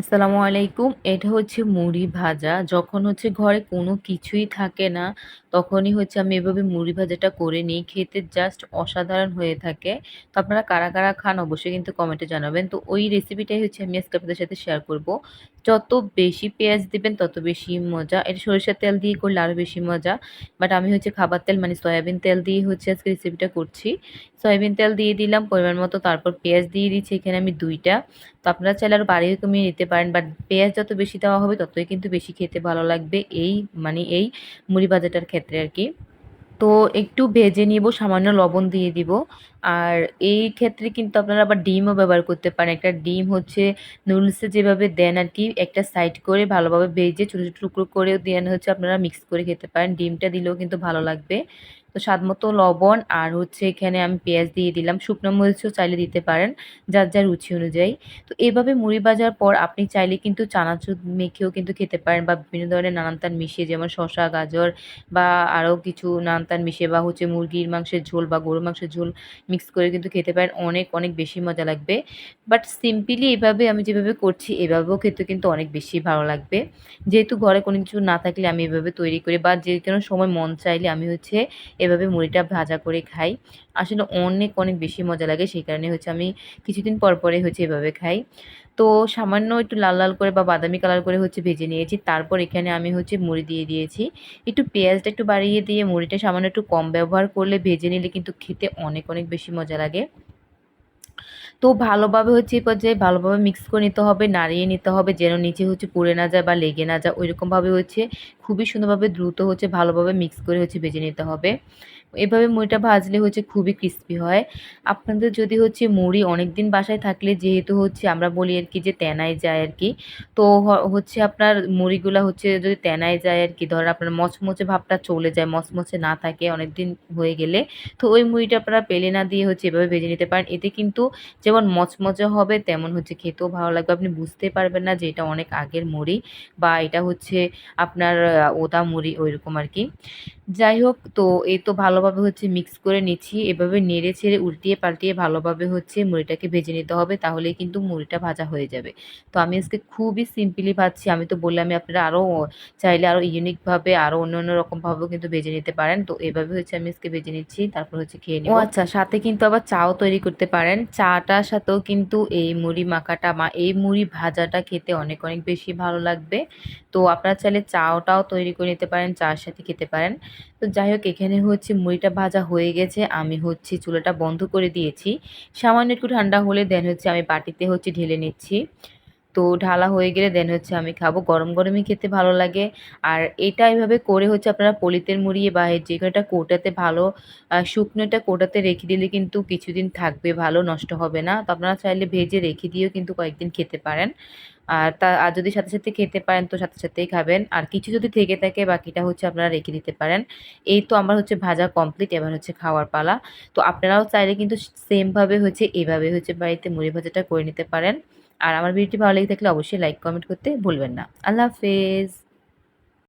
আসসালামু আলাইকুম। এটা হচ্ছে মুড়ি ভাজা। যখন হচ্ছে ঘরে কোনো কিছুই থাকে না, তখনই হচ্ছে আমি এভাবে মুড়ি ভাজাটা করে নিই। খেতে জাস্ট অসাধারণ হয়ে থাকে। তো আপনারা কারা, কারা খান অবশ্যই কিন্তু কমেন্টে জানাবেন। তো ওই রেসিপিটাই হচ্ছে আমি আজকে আপনাদের সাথে শেয়ার করব। যত বেশি পেঁয়াজ দিবেন, তত বেশি মজা। এটা সরিষার তেল দিয়ে করলে আরও বেশি মজা। বাট আমি হচ্ছে খাবার তেল মানে সয়াবিন তেল দিয়ে হচ্ছে আজকে রেসিপিটা করছি। সয়াবিন তেল দিয়ে দিলাম, পরিমাণ মতো তারপর পেঁয়াজ দিয়ে দিচ্ছি, এখানে আমি দুইটা তো আপনারা চাইলে আরও বাড়িয়ে কমিয়ে নিতে পারেন বাট পেঁয়াজ যত বেশি দেওয়া হবে, ততই কিন্তু বেশি খেতে ভালো লাগবে এই মানে এই মুড়ি ভাজাটার ক্ষেত্রে আর কি তো একটু ভেজে নিব, সামান্য লবণ দিয়ে দিব। আর এই ক্ষেত্রে কিন্তু আপনারা আবার ডিমও ব্যবহার করতে পারেন। একটা ডিম হচ্ছে নুডলসে যেভাবে দেন আর কি একটা সাইড করে ভালোভাবে ভেজে ছোটো ছোটো টুকরো করেও দেন হচ্ছে আপনারা মিক্স করে খেতে পারেন। ডিমটা দিলেও কিন্তু ভালো লাগবে। তো স্বাদ মতো লবণ আর হচ্ছে এখানে আমি পেঁয়াজ দিয়ে দিলাম। শুকনো মরিচও চাইলে দিতে পারেন, যার যার রুচি অনুযায়ী। তো এভাবে মুড়ি ভাজার পর আপনি চাইলে কিন্তু চানাচুর মেখেও কিন্তু খেতে পারেন বা বিভিন্ন ধরনের নানান তান মিশিয়ে, যেমন শশা গাজর বা আরও কিছু নানান তান মিশিয়ে বা হচ্ছে মুরগির মাংসের ঝোল বা গরুর মাংসের ঝোল মিক্স করে কিন্তু খেতে পারেন। অনেক অনেক বেশি মজা লাগবে। বাট সিম্পলি এভাবে আমি যেভাবে করছি, এভাবেও খেতে কিন্তু অনেক বেশি ভালো লাগবে। যেহেতু ঘরে কোনো কিছু না থাকলে আমি এভাবে তৈরি করি বা যে কোনো সময় মন চাইলে আমি হচ্ছে এভাবে মুড়িটা ভাজা করে খাই। আসলে অনেক অনেক বেশি মজা লাগে, সেই কারণে হচ্ছে আমি কিছুদিন পর পরে হচ্ছে এভাবে খাই। তো সামান্য একটু লাল লাল করে বা বাদামি কালার করে হচ্ছে ভেজে নিয়েছি। তারপর এখানে আমি হচ্ছে মুড়ি দিয়ে দিয়েছি। একটু পেঁয়াজটা একটু বাড়িয়ে দিয়ে মুড়িটা সামান্য একটু কম ব্যবহার করলে ভেজে নিলে কিন্তু খেতে অনেক অনেক বেশি মজা লাগে। তো ভালোভাবে হচ্ছে এই পর্যায়ে ভালোভাবে মিক্স করে নিতে হবে, নাড়িয়ে নিতে হবে, যেন নিচে হচ্ছে পুড়ে না যায় বা লেগে না যায়, ওইরকমভাবে হচ্ছে খুবই সুন্দরভাবে দ্রুত হচ্ছে ভালোভাবে মিক্স করে হচ্ছে ভেজে নিতে হবে। এভাবে মুড়িটা ভাজলে হচ্ছে খুবই ক্রিস্পি হয়। আপনাদের যদি হচ্ছে মুড়ি অনেক দিন বাসায় থাকলে যেহেতু হচ্ছে আমরা বলি আর কি যে তেনায় যায় আর কি, তো হচ্ছে আপনার মুড়িগুলা হচ্ছে যদি তেনায় যায় আর কি ধর আপনার মচমচে ভাবটা চলে যায়, মচমচে না থাকে অনেক দিন হয়ে গেলে, তো ওই মুড়িটা আপনারা পেলে না দিয়ে হচ্ছে এভাবে ভেজে নিতে পারেন। এতে কিন্তু যেমন মচমচে হবে, তেমন হচ্ছে খেতেও ভালো লাগবে। আপনি বুঝতে পারবেন না যে এটা অনেক আগের মুড়ি বা এটা হচ্ছে আপনার ওদা মুড়ি ওইরকম আর কি। যাই হোক, তো এই তো ভালোভাবে হচ্ছে মিক্স করে নিচ্ছি। এভাবে নেড়ে ছেড়ে উল্টিয়ে পাল্টিয়ে ভালোভাবে হচ্ছে মুড়িটাকে ভেজে নিতে হবে, তাহলেই কিন্তু মুড়িটা ভাজা হয়ে যাবে। তো আমি আজকে খুবই সিম্পলি ভাজছি। আমি তো বললাম আপনারা আরও চাইলে আরও ইউনিকভাবে আরও অন্য অন্য রকমভাবেও কিন্তু ভেজে নিতে পারেন। তো এভাবে হচ্ছে আমি আজকে ভেজে নিচ্ছি, তারপর হচ্ছে খেয়ে নিই ও আচ্ছা সাথে কিন্তু আবার চাও তৈরি করতে পারেন। চাটার সাথেও কিন্তু এই মুড়ি মাখাটা মা এই মুড়ি ভাজাটা খেতে অনেক অনেক বেশি ভালো লাগবে। তো আপনারা চাইলে চাওটাও তৈরি করে নিতে পারেন, চার সাথে খেতে পারেন। তো যাই হোক এখানে হচ্ছে মুড়িটা ভাজা হয়ে গেছে। আমি হচ্ছে চুলাটা বন্ধ করে দিয়েছি। সামান্য একটু ঠান্ডা হলে দেন হচ্ছে আমি বাটিতে হচ্ছে ঢেলে নিচ্ছি। তো ঢালা হয়ে গেলে দেন হচ্ছে আমি খাব। গরম গরমই খেতে ভালো লাগে। আর এটা এভাবে করে হচ্ছে আপনারা পলিতের মুড়িয়ে বা যে কোনোটা কৌটাতে ভালো শুকনোটা কোটাতে রেখে দিলে কিন্তু কিছুদিন থাকবে, ভালো নষ্ট হবে না। তো আপনারা চাইলে ভেজে রেখে দিয়েও কিন্তু কয়েকদিন খেতে পারেন। আর তা, আর যদি সাথে সাথে খেতে পারেন তো সাথে সাথেই খাবেন। আর কিছু যদি থেকে থাকে বাকিটা হচ্ছে আপনারা রেখে দিতে পারেন। এই তো আমার হচ্ছে ভাজা কমপ্লিট এবার হচ্ছে খাওয়ার পালা। তো আপনারাও চাইলে কিন্তু সেমভাবে হচ্ছে এভাবে হচ্ছে বাড়িতে মুড়ি ভাজাটা করে নিতে পারেন। আর আমার ভিডিওটি ভালো লেগে থাকলে অবশ্যই লাইক কমেন্ট করতে ভুলবেন না। আল্লাহ হাফেজ।